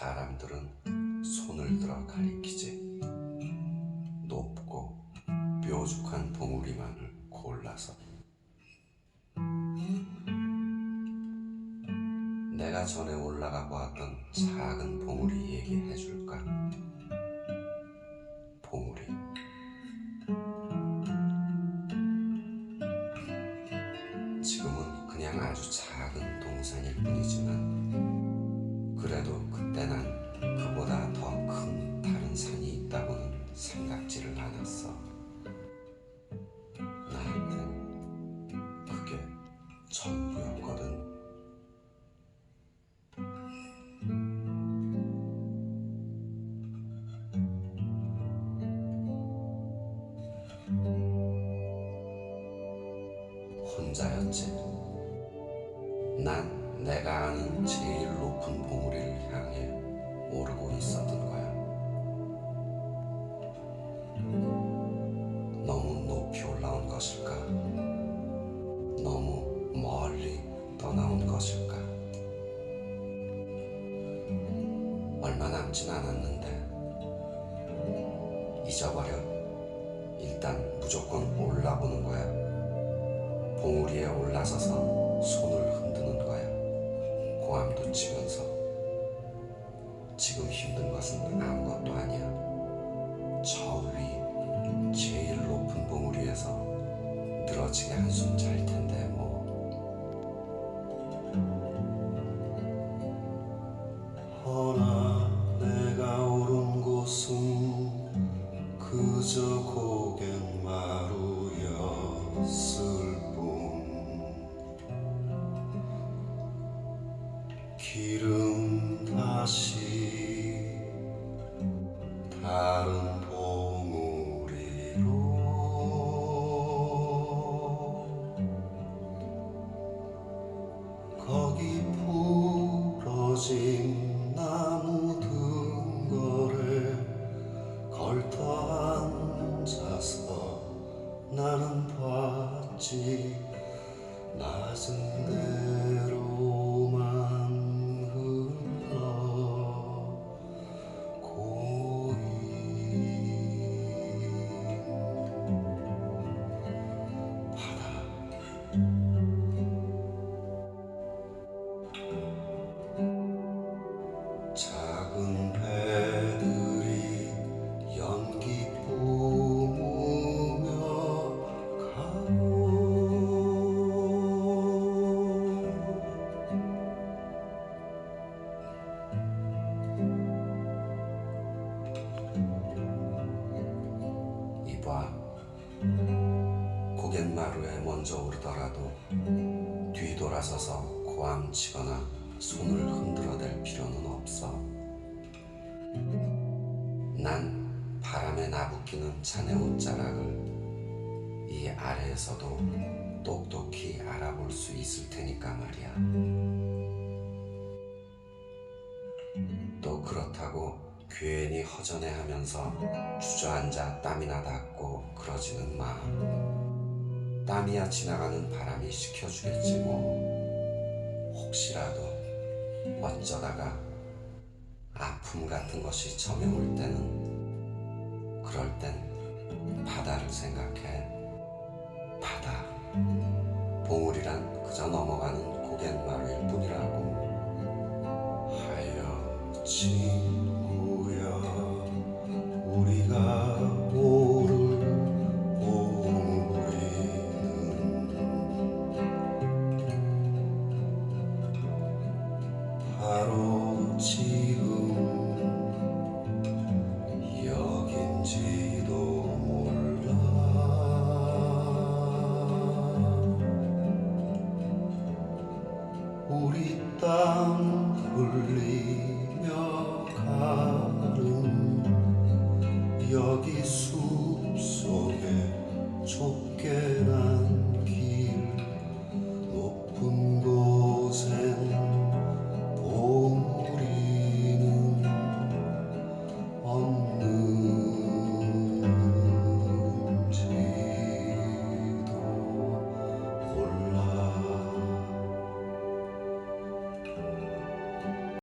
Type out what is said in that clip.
사람들은 손을 들어 가리키지. 높고 뾰족한 봉우리만을 골라서. 내가 전에 올라가 보았던 작은 봉우리 얘기해 줄까? 봉우리. 지금은 그냥 아주 작은 동산일 뿐이지만 그래도 그때 난 그보다 더 큰 다른 산이 있다고는 생각지를 않았어. 나한텐 그게 전부였거든. 혼자였지. 난 내가 아는 제일 높은 봉우리를 향해 오르고 있었던 거야. 너무 높이 올라온 것일까? 너무 멀리 떠나온 것일까? 얼마 남진 않았는데 잊어버려. 일단 무조건 올라보는 거야. 봉우리에 올라서서. 고함도 치면서. 지금 힘든 것은 아 길은 다시 다른 봉우리로 거기 부러진 나무 등거래 걸터 앉아서 나는 봤지. 낮은 대 고갯마루에 먼저 오르더라도 뒤돌아서서 고함 치거나 손을 흔들어댈 필요는 없어. 난 바람에 나부끼는 자네 옷자락을 이 아래에서도 똑똑히 알아볼 수 있을 테니까 말이야. 또 그렇다고 괜히 허전해하면서 주저앉아 땀이나 닦고 그러지는 마. 땀이야 지나가는 바람이 식혀주겠지 뭐. 혹시라도 어쩌다가 아픔 같은 것이 점여올 때는 그럴 땐 바다를 생각해. 바다. 봉우리란 그저 넘어가는 고갯마루일 뿐이라고. 하여 친 바로 지금